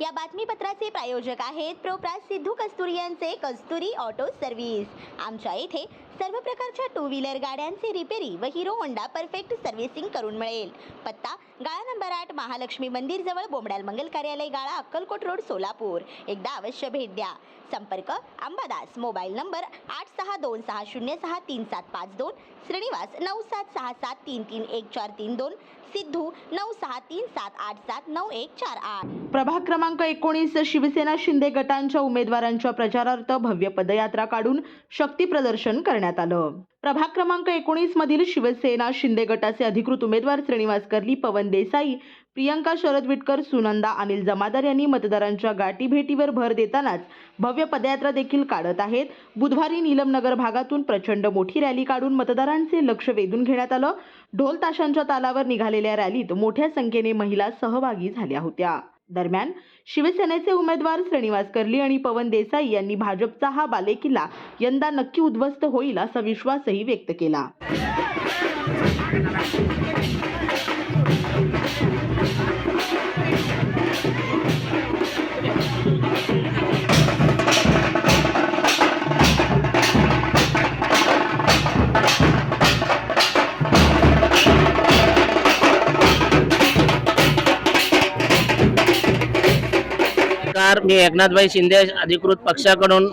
या बातमीपत्राचे प्रायोजक आहेत प्रोप्रास सिद्धू कस्तुरी यांचे कस्तुरी ऑटो सर्व्हिस. आमच्या येथे सर्व प्रकारच्या टू व्हीलर गाड्यांचे रिपेरी व हिरो होंडा परफेक्ट सर्व्हिसिंग करून मिळेल. पत्ता गाळा नंबर आठ महालक्ष्मी मंदिर जवळ बोमडाल मंगल कार्यालय गाळा अक्कलकोट रोड सोलापूर. एकदा अवश्य भेट द्या. संपर्क अंबादास मोबाईल नंबर आठ सहा दोन सहा शून्य सहा तीन सात पाच दोन श्रीनिवास नऊ सात सहा सात तीन तीन एक चार तीन दोन सिद्धू नऊ सहा तीन सात आठ सात नऊ एक चार आठ. प्रभाग क्रमांक एकोणीस शिवसेना शिंदे गटांच्या उमेदवारांच्या प्रचारार्थ भव्य पदयात्रा काढून शक्ती प्रदर्शन करण्यात आलं. प्रभाग क्रमांक एकोणीस मधील शिवसेना शिंदे गटाचे अधिकृत उमेदवार श्रीनिवास कर्ली पवन देसाई प्रियंका शरद विटकर सुनंदा अनिल जमादार यांनी मतदारांच्या गाठीभेटीवर भर देतानाच भव्य पदयात्रा देखील काढत आहेत. बुधवारी नीलमनगर भागातून प्रचंड मोठी रॅली काढून मतदारांचे लक्ष वेधून घेण्यात आलं. ढोल ताशांच्या तालावर निघालेल्या रॅलीत मोठ्या संख्येने महिला सहभागी झाल्या होत्या. दरम्यान शिवसेनेचे उमेदवार श्रीनिवास कर्ली आणि पवन देसाई यांनी भाजपचा हा बालेकिल्ला यंदा नक्की उद्ध्वस्त होईल असा विश्वासही व्यक्त केला. नमस्कार मी एकनाथभाई शिंदे अधिकृत पक्षाकडून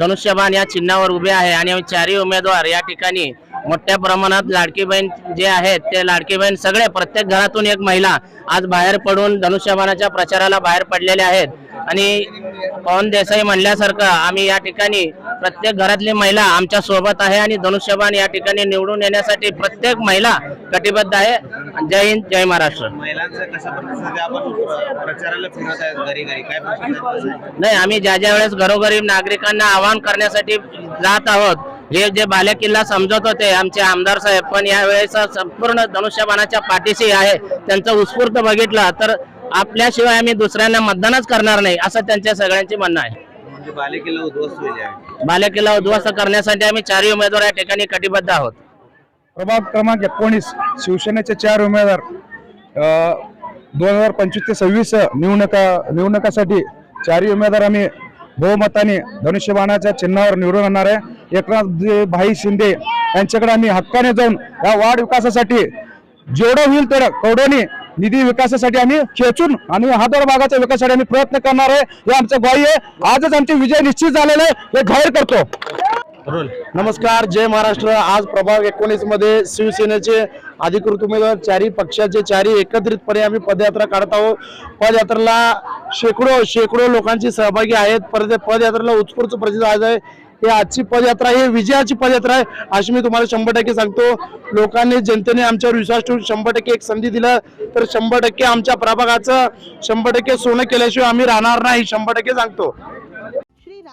धनुष्यबाण या चिन्हावर उभे आहे आणि आम्ही चारही उमेदवार या ठिकाणी मोठ्या प्रमाणात लाडकी बहीण जे आहेत ते लाडकी बहीण सगळे प्रत्येक घरातून एक महिला आज बाहेर पडून धनुष्यबाणाच्या प्रचाराला बाहेर पडलेल्या आहेत. आणि पवन देसाई म्हणल्यासारखं आम्ही या ठिकाणी प्रत्येक घरातली महिला आमच्यासोबत आहे आणि धनुष्यबाण या ठिकाणी निवडून येण्यासाठी प्रत्येक महिला कटिबद्ध आहे. जय हिंद जय महाराष्ट्र महिलांचा कसा प्रतिसाद आहे? आपण प्र- प्रचाराला फिरत आहेत घरी घरी काय प्रतिसाद आहे? नाही आम्ही ज्या ज्या वेळेस घरोघरी नागरिकांना आवाहन करण्यासाठी जात आहोत हे जे बालेकिल्ला समजत होते आमचे आमदार साहेब पण यावेळेस संपूर्ण धनुष्यबाणाच्या पाठीशी आहे त्यांचं उत्स्फूर्त बघितलं तर आपल्याशिवाय आम्ही दुसऱ्यांना मतदानच करणार नाही असं त्यांच्या सगळ्यांचे म्हणणं आहे म्हणजे बालेकिल्ला उद्ध्वस्त यावेळी. बालेकिल्ला उद्ध्वस्त करण्यासाठी आम्ही चारही उमेदवार या ठिकाणी कटिबद्ध आहोत प्रभाग क्रमांक एकोणीस शिवसेनेचे चार उमेदवार दोन हजार पंचवीस ते सव्वीस निवडणुका निवडणुकासाठी चारही उमेदवार आम्ही बहुमताने धनुष्यबाणाच्या चिन्हावर निवडून आणणार आहे. एकनाथ भाई शिंदे यांच्याकडे आम्ही हक्काने जाऊन या वाढ विकासासाठी जेवढं होईल तेवढं कवडोनी निधी विकासासाठी आम्ही खेचून आणि हातोड भागाच्या विकासासाठी आम्ही प्रयत्न करणार आहे. हे आमचं ग्वाही आहे. आजच आमचे विजय निश्चित झालेले आहे. हे जाहीर करतो. नमस्कार जय महाराष्ट्र. आज प्रभाग एकोणीसमध्ये शिवसेनेचे अधिकृत उमेदवार चारी पक्षाचे चारी एकत्रितपणे आम्ही पदयात्रा काढत आहोत. पदयात्रेला शेकडो शेकडो लोकांची सहभागी आहेत. परत पदयात्रेला उत्स्फूर्त प्रतिसाद आहे. हे आजची पदयात्रा ही विजयाची पदयात्रा आहे अशी मी तुम्हाला शंभर टक्के सांगतो. लोकांनी जनतेने आमच्यावर विश्वास ठेवून शंभर टक्के एक संधी दिलं. तर शंभर टक्के आमच्या प्रभागाचं शंभर टक्के सोनं केल्याशिवाय आम्ही राहणार नाही शंभर टक्के सांगतो.